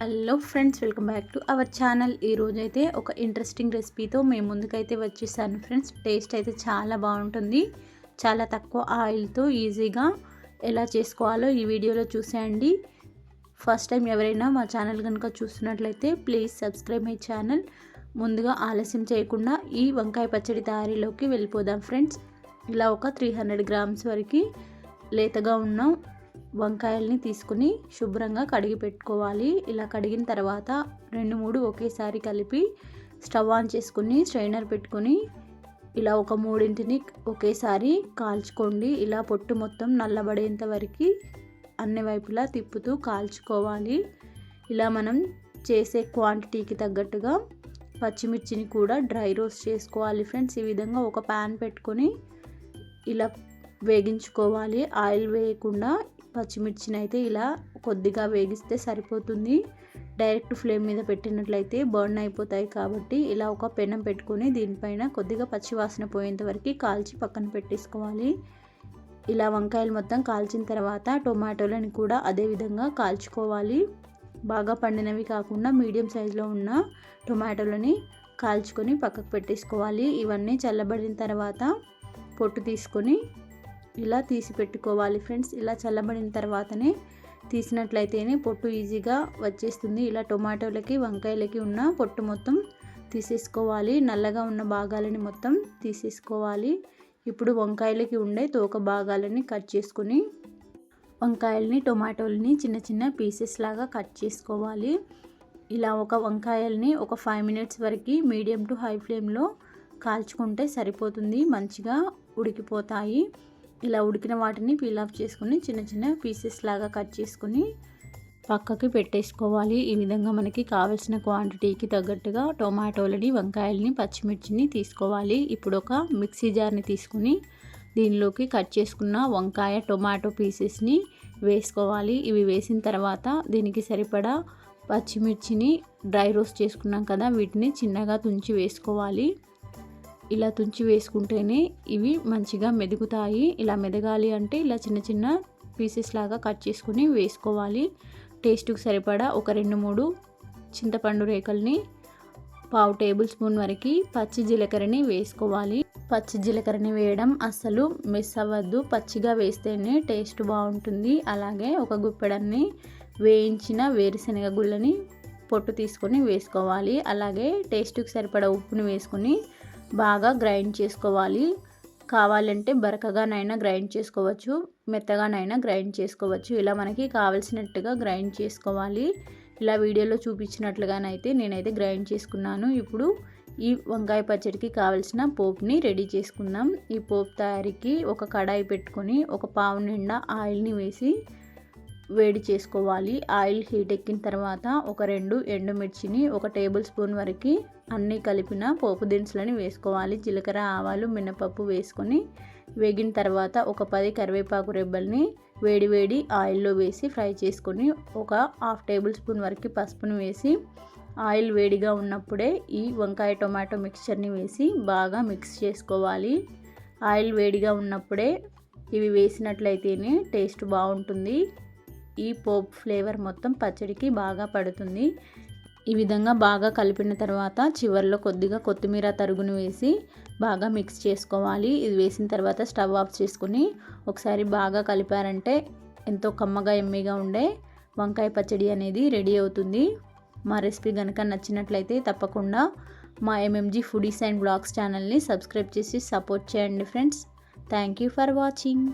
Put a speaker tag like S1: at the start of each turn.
S1: Hello friends welcome back to our channel. ఈరోజైతే ఒక interesting రెసిపీతో మేము ముందుకైతే వచ్చేసాను ఫ్రెండ్స్. టేస్ట్ అయితే చాలా బాగుంటుంది. చాలా తక్కువ ఆయిల్తో ఈజీగా ఎలా చేసుకోవాలో ఈ వీడియోలో చూసేయండి. ఫస్ట్ టైం ఎవరైనా మా ఛానల్ కనుక చూస్తున్నట్లయితే ప్లీజ్ సబ్స్క్రైబ్ మై ఛానల్. ముందుగా ఆలస్యం చేయకుండా ఈ వంకాయ పచ్చడి తయారీలోకి వెళ్ళిపోదాం ఫ్రెండ్స్. ఇలా ఒక త్రీ హండ్రెడ్ గ్రామ్స్ వరకు లేతగా ఉన్న. వంకాయల్ని తీసుకుని శుభ్రంగా కడిగి పెట్టుకోవాలి. ఇలా కడిగిన తర్వాత రెండు మూడు ఒకేసారి కలిపి స్టవ్ ఆన్ చేసుకుని స్ట్రైనర్ పెట్టుకొని ఇలా ఒక మూడింటిని ఒకేసారి కాల్చుకోండి. ఇలా పొట్టు మొత్తం నల్లబడేంత వరకు అన్ని వైపులా తిప్పుతూ కాల్చుకోవాలి. ఇలా మనం చేసే క్వాంటిటీకి తగ్గట్టుగా పచ్చిమిర్చిని కూడా డ్రై రోస్ట్ చేసుకోవాలి ఫ్రెండ్స్. ఈ విధంగా ఒక ప్యాన్ పెట్టుకొని ఇలా వేగించుకోవాలి. ఆయిల్ వేయకుండా పచ్చిమిర్చిని అయితే ఇలా కొద్దిగా వేగిస్తే సరిపోతుంది. డైరెక్ట్ ఫ్లేమ్ మీద పెట్టినట్లయితే బర్న్ అయిపోతాయి కాబట్టి ఇలా ఒక పెనం పెట్టుకొని దీనిపైన కొద్దిగా పచ్చివాసన పోయేంత వరకు కాల్చి పక్కన పెట్టేసుకోవాలి. ఇలా వంకాయలు మొత్తం కాల్చిన తర్వాత టొమాటోలను కూడా అదే విధంగా కాల్చుకోవాలి. బాగా పండినవి కాకుండా మీడియం సైజులో ఉన్న టొమాటోలని కాల్చుకొని పక్కకు పెట్టేసుకోవాలి. ఇవన్నీ చల్లబడిన తర్వాత పొట్టు తీసుకొని ఇలా తీసి పెట్టుకోవాలి ఫ్రెండ్స్. ఇలా చల్లబడిన తర్వాతనే తీసినట్లయితేనే పొట్టు ఈజీగా వచ్చేస్తుంది. ఇలా టొమాటోలకి వంకాయలకి ఉన్న పొట్టు మొత్తం తీసేసుకోవాలి. నల్లగా ఉన్న భాగాలని మొత్తం తీసేసుకోవాలి. ఇప్పుడు వంకాయలకి ఉండే తోక భాగాలని కట్ చేసుకుని వంకాయల్ని టొమాటోలని చిన్న చిన్న పీసెస్ లాగా కట్ చేసుకోవాలి. ఇలా ఒక వంకాయల్ని ఒక ఫైవ్ మినిట్స్ వరకు మీడియం టు హై ఫ్లేమ్లో కాల్చుకుంటే సరిపోతుంది. మంచిగా ఉడికిపోతాయి. ఇలా ఉడికిన వాటిని పీల్ ఆఫ్ చేసుకుని చిన్న చిన్న పీసెస్ లాగా కట్ చేసుకుని పక్కకి పెట్టేసుకోవాలి. ఈ విధంగా మనకి కావలసిన క్వాంటిటీకి తగ్గట్టుగా టొమాటోలని వంకాయలని పచ్చిమిర్చిని తీసుకోవాలి. ఇప్పుడు ఒక మిక్సీ జార్ని తీసుకుని దీనిలోకి కట్ చేసుకున్న వంకాయ టొమాటో పీసెస్ని వేసుకోవాలి. ఇవి వేసిన తర్వాత దీనికి సరిపడా పచ్చిమిర్చిని డ్రై రోస్ట్ చేసుకున్నాం కదా వీటిని చిన్నగా తుంచి వేసుకోవాలి. ఇలా తుంచి వేసుకుంటేనే ఇవి మంచిగా మెదుగుతాయి. ఇలా మెదగాలి అంటే ఇలా చిన్న చిన్న పీసెస్ లాగా కట్ చేసుకుని వేసుకోవాలి. టేస్ట్కి సరిపడా ఒక రెండు మూడు చింతపండు రేకల్ని పావు టేబుల్ స్పూన్ వరకు పచ్చి జీలకర్రని వేసుకోవాలి. పచ్చి జీలకర్రని వేయడం అస్సలు మిస్ అవ్వద్దు. పచ్చిగా వేస్తేనే టేస్ట్ బాగుంటుంది. అలాగే ఒక గుప్పెడన్ని వేయించిన వేరుశనగ గుళ్ళని పొట్టు తీసుకొని వేసుకోవాలి. అలాగే టేస్ట్కి సరిపడా ఉప్పుని వేసుకొని బాగా గ్రైండ్ చేసుకోవాలి. కావాలంటే బరకగానైనా గ్రైండ్ చేసుకోవచ్చు. మెత్తగానైనా గ్రైండ్ చేసుకోవచ్చు. ఇలా మనకి కావలసినట్టుగా గ్రైండ్ చేసుకోవాలి. ఇలా వీడియోలో చూపించినట్లుగానైతే నేనైతే గ్రైండ్ చేసుకున్నాను. ఇప్పుడు ఈ వంకాయ పచ్చడికి కావలసిన పోప్ని రెడీ చేసుకుందాం. ఈ పోపు తయారీకి ఒక కడాయి పెట్టుకొని ఒక పావు నిండా ఆయిల్ని వేసి వేడి చేసుకోవాలి. ఆయిల్ హీట్ ఎక్కిన తర్వాత ఒక రెండు ఎండుమిర్చిని ఒక టేబుల్ స్పూన్ వరకు అన్నీ కలిపిన పోపు దినుసులని వేసుకోవాలి. జీలకర్ర ఆవాలు మినపప్పు వేసుకొని వేగిన తర్వాత ఒక పది కరివేపాకు రెబ్బల్ని వేడి వేడి ఆయిల్లో వేసి ఫ్రై చేసుకొని ఒక హాఫ్ టేబుల్ స్పూన్ వరకు పసుపుని వేసి ఆయిల్ వేడిగా ఉన్నప్పుడే ఈ వంకాయ టొమాటో మిక్చర్ని వేసి బాగా మిక్స్ చేసుకోవాలి. ఆయిల్ వేడిగా ఉన్నప్పుడే ఇవి వేసినట్లయితేనే టేస్ట్ బాగుంటుంది. ఈ పోప్ ఫ్లేవర్ మొత్తం పచ్చడికి బాగా పడుతుంది. ఈ విధంగా బాగా కలిపిన తర్వాత చివరిలో కొద్దిగా కొత్తిమీర తరుగును వేసి బాగా మిక్స్ చేసుకోవాలి. ఇది వేసిన తర్వాత స్టవ్ ఆఫ్ చేసుకుని ఒకసారి బాగా కలిపారంటే ఎంతో కమ్మగా ఎమ్మిగా ఉండే వంకాయ పచ్చడి అనేది రెడీ అవుతుంది. మా రెసిపీ కనుక నచ్చినట్లయితే తప్పకుండా మా ఎంఎంజీ ఫుడీస్ అండ్ బ్లాగ్స్ ఛానల్ని సబ్స్క్రైబ్ చేసి సపోర్ట్ చేయండి friends. Thank you for watching.